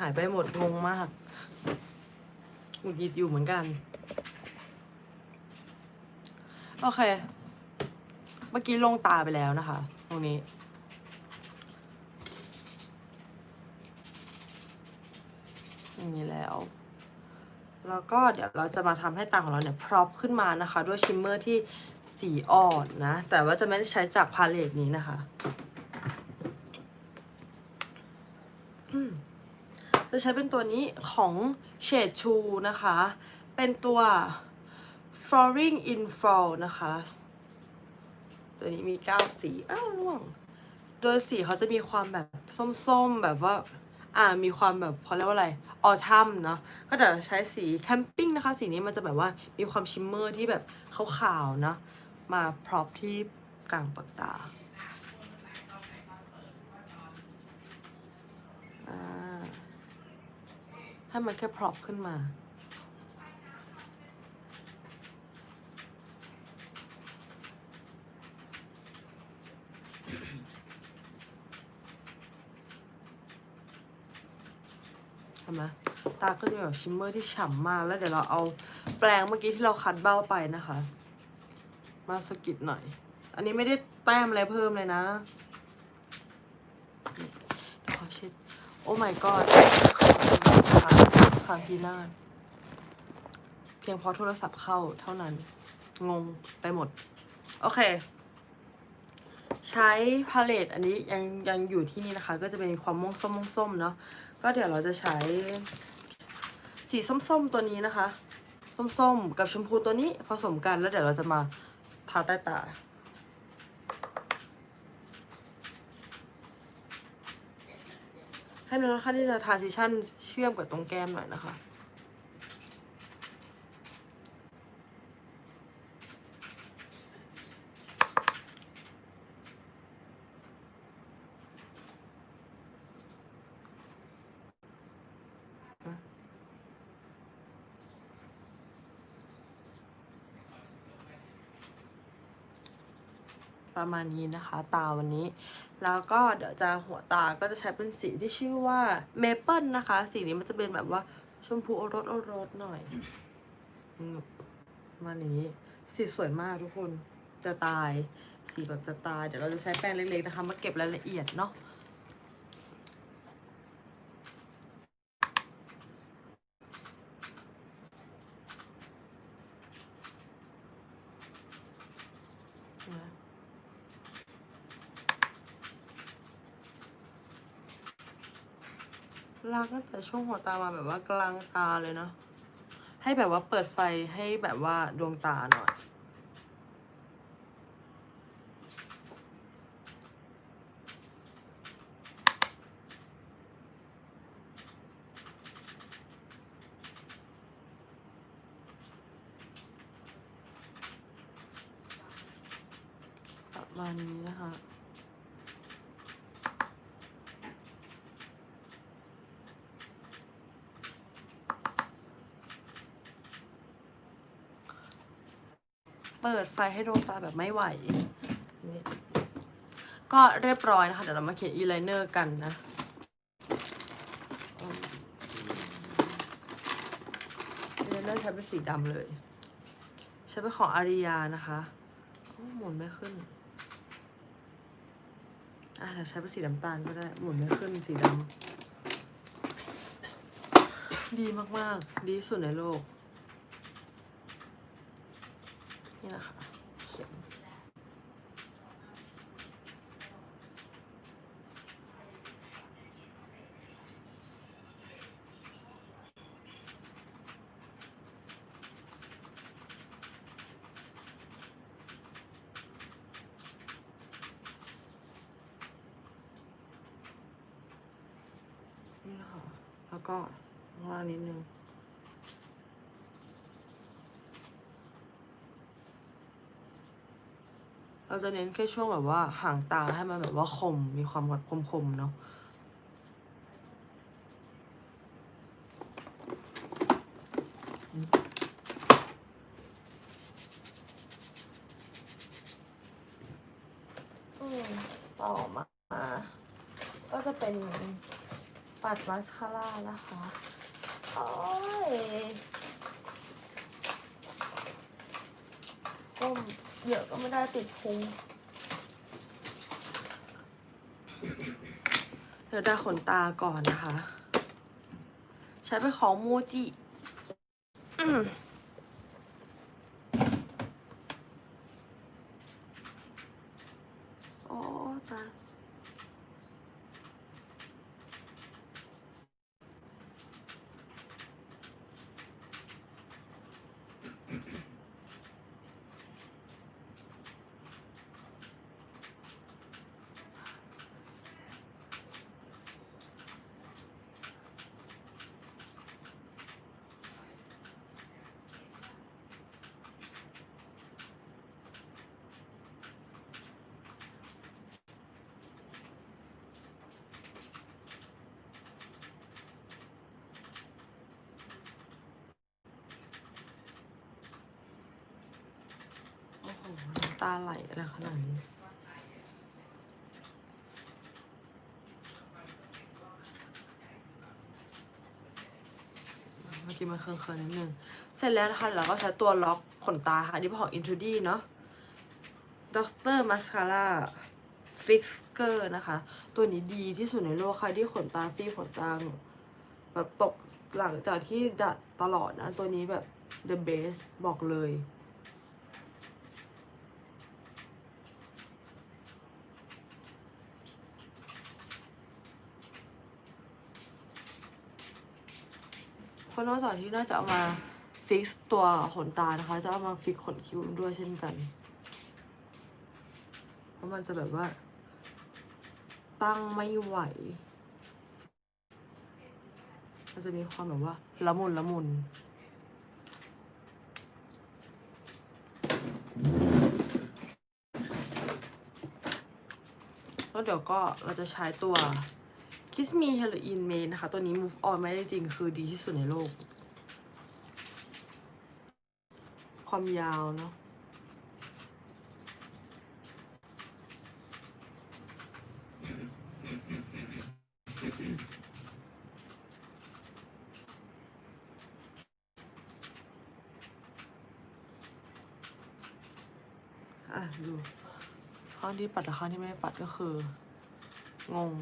หายไปหมดงงมากหงุดหงิดอยู่เหมือนกัน โอเค เมื่อกี้ลงตาไปแล้วนะคะ ตรงนี้อย่างนี้แล้ว แล้วก็เดี๋ยวเราจะมาทำให้ตาของเราเนี่ยพร็อพขึ้นมานะคะ ด้วยชิมเมอร์ที่สีอ่อนนะ แต่ว่าจะไม่ได้ใช้จากพาเลตนี้นะคะ อืม จะใช้เป็นตัวนี้ของ Shade 2นะคะ เป็นตัว Flooring in Fall นะคะ ตัวนี้มี 9 สี อ้าวล่วง โดยสีเขาจะมีความแบบส้มๆ แบบว่า อ่า มีความแบบเขาเรียกว่าอะไรออทัมเนาะ ก็เดี๋ยวใช้สีแคมปิ้งนะคะ สีนี้มันจะแบบว่ามีความชิมเมอร์ที่แบบขาวๆ เนาะ มาพร็อพที่กลางปากตา อ่า ให้มันแค่พร็อพขึ้นมา เห็นไหมตาก็จะแบบชิมเมอร์ที่ฉ่ำมาก แล้วเดี๋ยวเราเอาแปรงเมื่อกี้ที่เราคัดเบ้าไปนะคะ มาสกิดหน่อย อันนี้ไม่ได้แต้มอะไรเพิ่มเลยนะขอเช็ด โอ้ my god ค่ะคะพี่นาเพียงเพราะโทรศัพท์เข้าเท่านั้น งงไปหมด โอเค ใช้พาเลตอันนี้ยังยังอยู่ที่นี่นะคะ ก็จะเป็นความม่วงส้มม่วงส้มเนาะก็เดี๋ยวเราจะใช้ สีส้มๆตัวนี้นะคะ ส้มๆกับชมพูตัวนี้ผสมกันแล้วเดี๋ยวเราจะมาทาใต้ตาให้มันค่อนข้างที่จะทาร์ซิชั่น ชื่อมกับตรงแก้มหน่อยนะคะ ประมาณนี้นะคะ ตาวันนี้ แล้วก็เดี๋ยวจะหัวตาก็จะใช้เป็นสีที่ชื่อว่าเมเปิลนะคะ สีนี้มันจะเป็นแบบว่าชมพูโอรสโอรสหน่อยมาหนี้สีสวยมากทุกคนจะตาย สีแบบจะตาย เดี๋ยวเราจะใช้แป้งเล็กๆนะคะ มาเก็บรายละเอียดเนาะลาก ตั้งแต่ช่วงหัวตามาแบบว่ากลางตาเลยเนาะให้แบบว่าเปิดไฟให้แบบว่าดวงตาหน่อย ประมาณนี้นะคะ เปิดไฟให้ดวงตาแบบไม่ไหวนี่ก็เรียบร้อยนะคะ เดี๋ยวเรามาเขียนอีไลเนอร์กันนะอีไลเนอร์ใช้เป็นสีดำเลย ใช้เป็นของอาริยานะคะโอ้หมุนไม่ขึ้น อะเดี๋ยวใช้เป็นสีน้ำตาลก็ได้ หมุนไม่ขึ้นสีดำดีมาก ๆ ดีที่สุดในโลก นี่นะคะเขียนนี่นะคะแล้วก็ข้างล่างนิดนึง เราจะเน้นแค่ช่วงแบบว่าห่างตาให้มันแบบว่าคม มีความแบบคมๆเนาะอืมต่อมา ก็จะเป็นปัดมาสคาร่านะคะ โอ้ยก้ม เยอะก็ไม่ได้ติดพุงเดี๋ยวได้ขนตาก่อนนะคะ ใช้เป็นของโมจิอืม ตาไหลอะไรขนาดนี้เมื่อกี้มันเคิร์นๆนิดนึง เสร็จแล้วนะคะแล้วก็ใช้ตัวล็อกขนตาค่ะ นี่เป็นของ i n t u d i เนาะ Dr. Mascara Fixer นะคะ ตัวนี้ดีที่สุดในโลกใครที่ขนตาฟีขนตาแบบตกหลังจากที่ดัดตลอดนะ ตัวนี้แบบ the best บอกเลย ราะนอกจากที่น่าจะเอามาฟิกตัวขนตานะคะ จะเอามาฟิกขนคิ้วด้วยเช่นกัน เพราะมันจะแบบว่า ตั้งไม่ไหว มันจะมีความแบบว่า ละมุนละมุนแล้วเดี๋ยวก็เราจะใช้ตัว Kiss Me Heroin Main นะคะ ตัวนี้ Move On ไม่ได้จริงคือดีที่สุดในโลก ความยาวเนาะอะ ดูข้างที่ปัดกับข้างที่ไม่ปัดก็คือ งง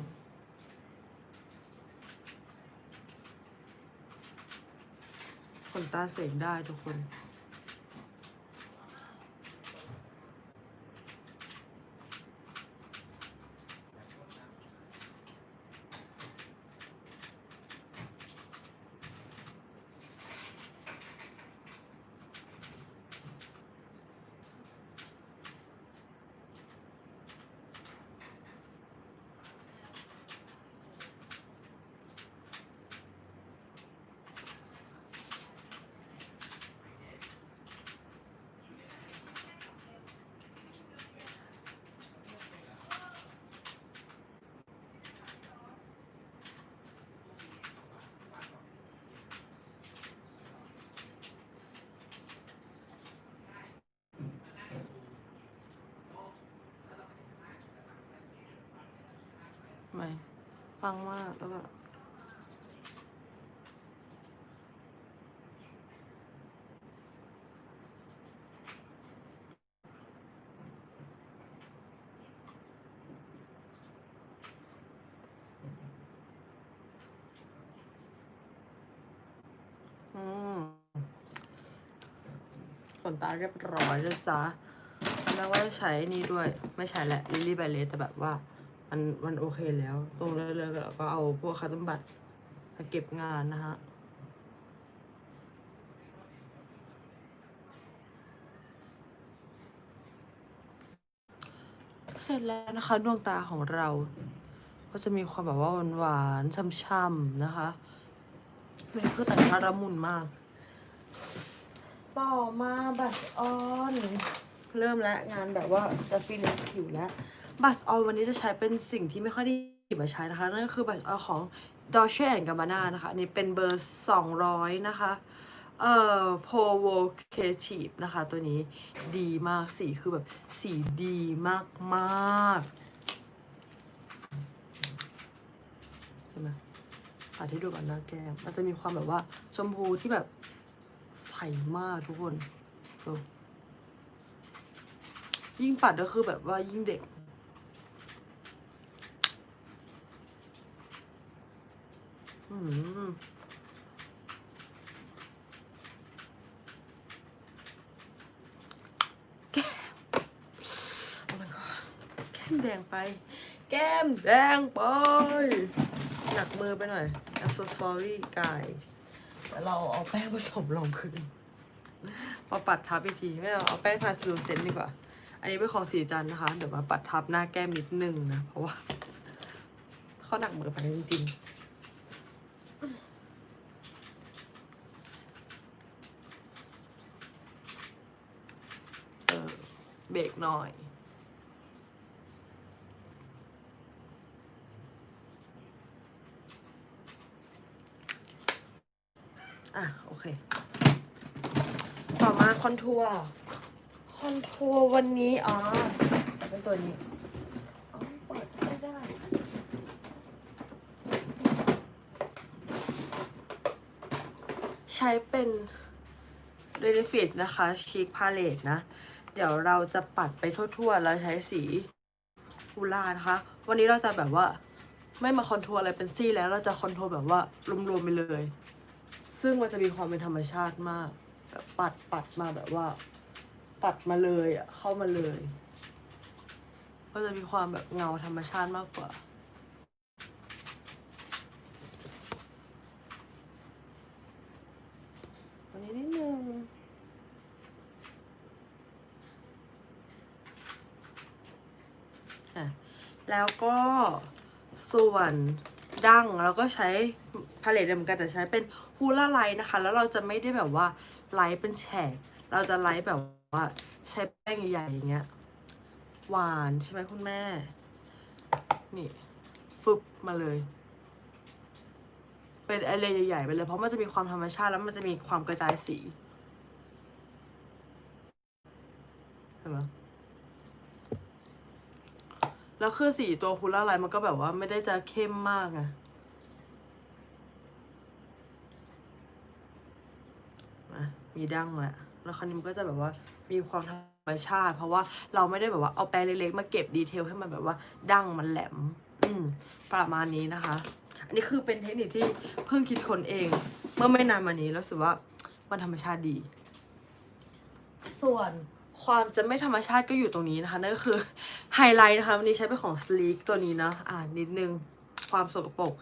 ขนตาเสกได้ทุกคน ไม่ ฟังมากแล้วก็อืมขนตาเรียบร้อยแล้วจ้ะแล้วว่าจะใช้นี่ด้วย ไม่ใช้แหละลิลลี่แบเลสแต่แบบว่า มันมันโอเคแล้ว ตรงเรื่อยๆแล้วก็เอาพวกคัตเตอร์บัตมาเก็บงานนะฮะเสร็จแล้วนะคะดวงตาของเรา ก็จะมีความแบบว่าหวานๆช่ำๆนะคะเป็นคือแต่งหน้าละมุนมาก ต่อมาบัตออน เริ่มแล้วงานแบบว่าจะฟินิชผิวแล้ว บัตออนวันนี้จะใช้เป็นสิ่งที่ไม่ค่อยได้หยิบมาใช้นะคะ นั่นก็คือบัตออนของ Dolce Gabbana นะคะอันนี้เป็นเบอร์200นะคะ เอ่อ provocative นะคะ ตัวนี้ดีมากสีคือแบบสีดีมากมากเห็นไหมหาที่ดูก่อนหน้าแก้มมันจะมีความแบบว่าชมพูที่แบบใสมากทุกคนดูยิ่งปัดก็คือแบบว่ายิ่งเด็ก อืม แก้ม Oh my god แก้มแดงไป แก้มแดงไป หนักมือไปหน่อย I'm so sorry guys แต่เราเอาแป้งผสมลงพื้นพอปัดทับอีกทีไม่เอาเอาแป้งทาสลูเซนดีกว่า อันนี้เป็นของสีจันนะคะ เดี๋ยวมาปัดทับหน้าแก้มนิดนึงนะ เพราะว่าเขาหนักมือไปจริงๆเออ เบรกหน่อยอะ โอเค ต่อมาคอนทัวร์คอนทัวร์วันนี้ อ๋อ เป็นตัวนี้ อ๋อ เปิดไม่ได้ ใช้เป็น r e d i f i t นะคะ Chic Palette นะ เดี๋ยวเราจะปัดไปทั่วๆ แล้วใช้สีฮูล่านะคะ วันนี้เราจะแบบว่าไม่มาคอนทัวร์อะไรเป็นซี่แล้วเราจะคอนทัวร์แบบว่ารวมๆไปเลย ซึ่งมันจะมีความเป็นธรรมชาติมากแบบปัดปัดมาแบบว่า ปัดมาเลยอะเข้ามาเลย ก็จะมีความแบบเงาธรรมชาติมากกว่าวันนี้นิดนึง อะ แล้วก็ส่วนดั้งเราก็ใช้พาเลตเดียวกันแต่ใช้เป็นฮูล่าไลท์นะคะ แล้วเราจะไม่ได้แบบว่าไลท์เป็นแฉกเราจะไลท์แบบว่าใช้แป้งใหญ่ๆอย่างเงี้ยหวานใช่ไหมคุณแม่ นี่ฟึบมาเลย เป็นอะไรใหญ่ๆไปเลยเพราะมันจะมีความธรรมชาติแล้วมันจะมีความกระจายสีเห็นไหม แล้วคือสีตัวคูล่าไลท์มันก็แบบว่าไม่ได้จะเข้มมากไงอะมีดั้งแหละ แล้วคราวนี้มันก็จะแบบว่ามีความธรรมชาติ เพราะว่าเราไม่ได้แบบว่าเอาแปรงเล็กๆมาเก็บดีเทลให้มันแบบว่าดั้งมันแหลม อืม ประมาณนี้นะคะ อันนี้คือเป็นเทคนิคที่เพิ่งคิดคนเอง เมื่อไม่นานมานี้แล้วรู้สึกว่ามันธรรมชาติดี ส่วน ความจะไม่ธรรมชาติก็อยู่ตรงนี้นะคะนั่นก็คือไฮไลท์นะคะวันนี้ใช้เป็นของ Sleek ตัวนี้นะอ่านิดนึงความสกปรก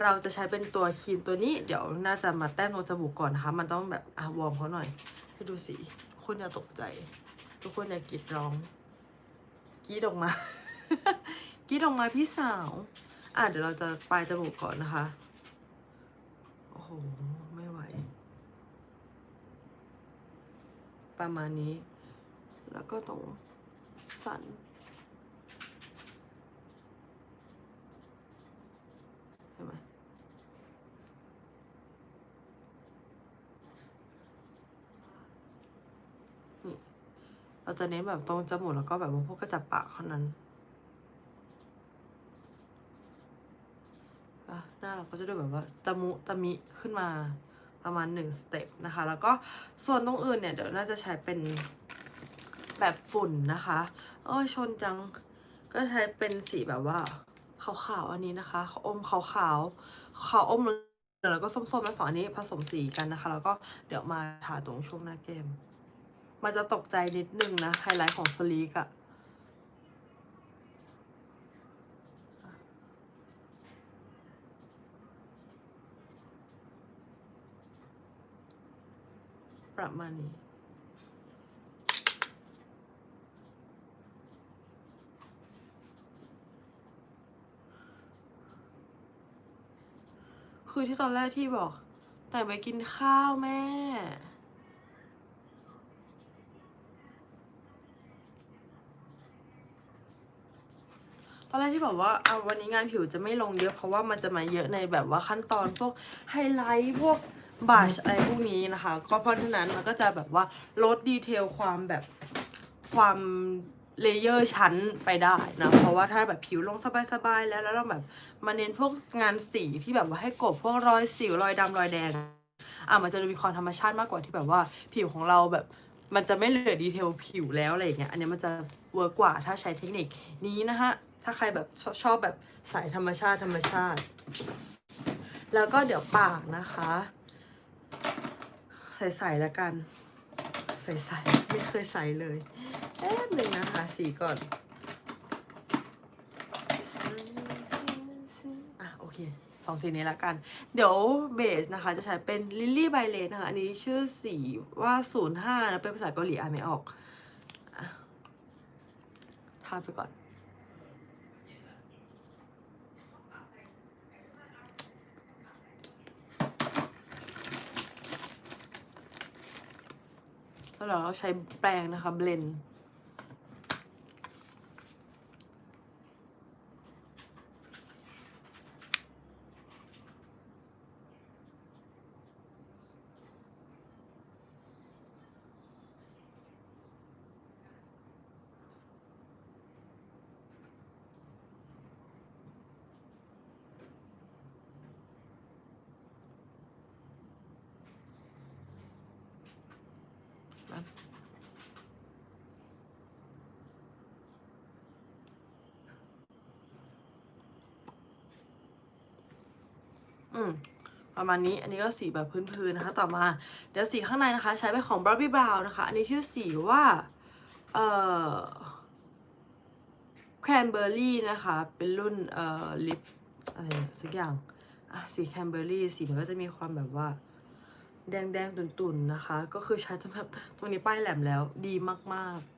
เราจะใช้เป็นตัวครีมตัวนี้เดี๋ยวน่าจะมาแต้มตรงจมูกก่อนนะคะ มันต้องแบบอะวอร์มเขาหน่อย ให้ดูสีคุณอย่าตกใจ ทุกคนอย่ากรีดร้องกรีดออกมากรีดออกมาพี่สาวอะเดี๋ยวเราจะปลายจมูกก่อนนะคะโอ้โหไม่ไหว ประมาณนี้ แล้วก็ตรงสันเห็นไหมนี่เราจะเน้นแบบตรงจมูกแล้วก็แบบพวกกระจับปากเท่านั้นหน้าเราก็จะดูแบบว่าตะมุตะมิขึ้นมาประมาณหนึ่งสเต็ปนะคะ แล้วก็ส่วนตรงอื่นเนี่ย เดี๋ยวน่าจะใช้เป็น แบบฝุ่นนะคะเอ้ยชนจังก็ใช้เป็นสีแบบว่าขาวๆอันนี้นะคะอมขาวๆขาวอมเหลืองแล้วก็ส้มๆแล้วสองอันนี้ผสมสีกันนะคะ แล้วก็เดี๋ยวมาทาตรงช่วงหน้าแก้มมันจะตกใจนิดนึงนะไฮไลท์ของสลีกอะประมาณนี้ คือที่ตอนแรกที่บอก แต่งไปกินข้าวแม่ ตอนแรกที่บอกว่าเอาวันนี้งานผิวจะไม่ลงเยอะ เพราะว่ามันจะมาเยอะในแบบว่าขั้นตอนพวกไฮไลท์พวกบัชอะไรพวกนี้นะคะ ก็เพราะฉะนั้นมันก็จะแบบว่าลดดีเทลความแบบความ เลเยอร์ชั้นไปได้นะ เพราะว่าถ้าแบบผิวลงสบายๆแล้วแล้วเราแบบมาเน้นพวกงานสีที่แบบว่าให้กบพวกรอยสิวรอยดำรอยแดงอะมันจะดูมีความธรรมชาติมากกว่าที่แบบว่าผิวของเราแบบมันจะไม่เหลือดีเทลผิวแล้วอะไรอย่างเงี้ยอันนี้มันจะเวิร์กกว่าถ้าใช้เทคนิคนี้นะฮะ ถ้าใครแบบชอบชอบแบบสายธรรมชาติธรรมชาติ แล้วก็เดี๋ยวปากนะคะ ใส่ๆแล้วกัน ใส่ไม่เคยใส่เลยแป๊บหนึ่งนะคะ สีก่อนอะโอเคสองสีนี้ละกัน เดี๋ยวเบสนะคะ จะใช้เป็นลิลลี่ไบเลนนะคะ อันนี้ชื่อสีว่า 05นะเป็นภาษาเกาหลีอ่านไม่ออกอะทาไปก่อน แล้วเราใช้แปรงนะคะเบลน ด์อืมประมาณนี้อันนี้ก็สีแบบพื้นๆนะคะ ต่อมา เดี๋ยวสีข้างในนะคะ ใช้เป็นของ Barbie Brown นะคะ อันนี้ชื่อสีว่า เอ่อ Cranberry นะคะ เป็นรุ่นเอ่อ Lips อะไรสักอย่าง อะ สี Cranberry สีมันก็จะมีความแบบว่า แดงๆตุ่นๆนะคะ ก็คือใช้จนแบบตรงนี้ป้ายแหลมแล้วดีมาก ๆ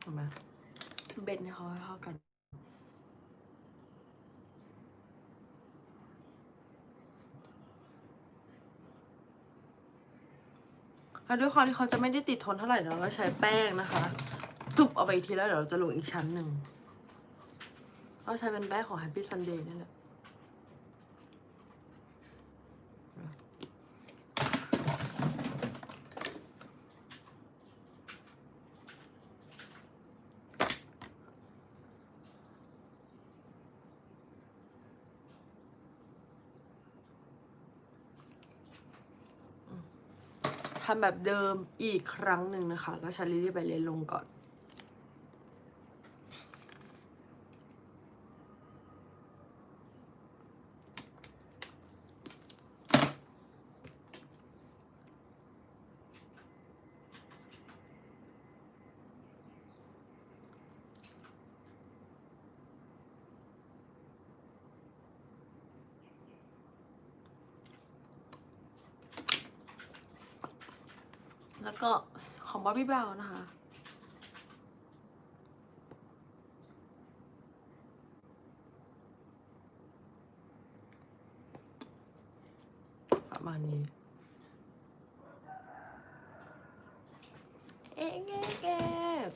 เห็นไหมเบนให้เขาให้เข้ากัน แล้วด้วยความที่เขาจะไม่ได้ติดทนเท่าไหร่เราก็ใช้แป้งนะคะทุบเอาไปอีกทีแล้วเดี๋ยวเราจะลงอีกชั้นหนึ่งเราใช้เป็นแป้งของ Happy Sunday นี่แหละ ทำแบบเดิมอีกครั้งหนึ่งนะคะ ก็ใช้ลิลลี่ไปเลนลงก่อน แล้วก็ ของบ๊อบานะคะ ประมาณนี้ เอ๊ะเอ๊ะเอ๊ะ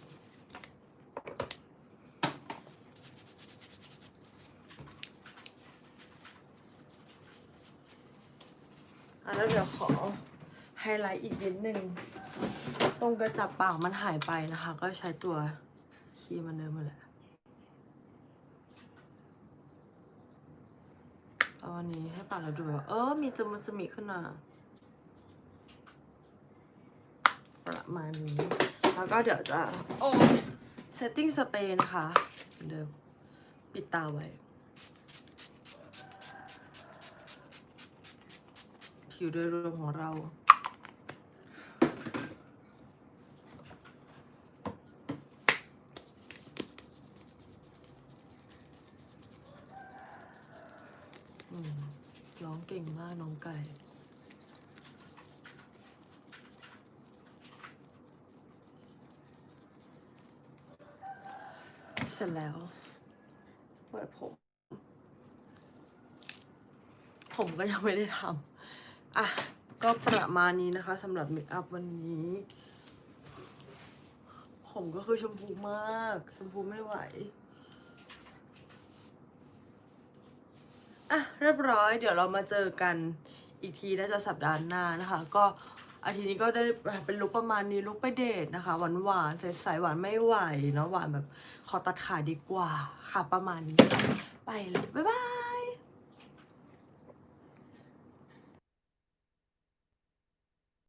อะแล้วเดี๋ยวขอไฮไลท์อีกนิดนึง ตรงกระจับปากมันหายไปนะคะ ก็ใช้ตัวครีมมันเดิมมาแหละเอาอันนี้ให้ปากเราดูแบบเออ มีจมูกจะมีขึ้นมาประมาณนี้ แล้วก็เดี๋ยวจะ โอ้เซตติ้งสเปรย์นะคะเหมือนเดิมปิดตาไว้ผิวโดยรวมของเรา อืมร้องเก่งมากน้องไก่ เส ร็จแล้วปล่อยผม ผมก็ยังไม่ได้ทำอะ ก็ประมาณนี้นะคะสำหรับเมคอัพวันนี้ ผมก็คือชมพูมาก ชมพูไม่ไหวอะเรียบร้อย เดี๋ยวเรามาเจอกันอีกทีน่าจะสัปดาห์หน้านะคะ ก็ อาทีนี้ก็ได้เป็นลุกประมาณนี้ลุกไปเดทนะคะ หวานหวานใสๆหวานไม่ไหวเนาะหวานแบบขอตัดขาดีกว่าค่ะประมาณนี้ ไปเลยบ๊ายบาย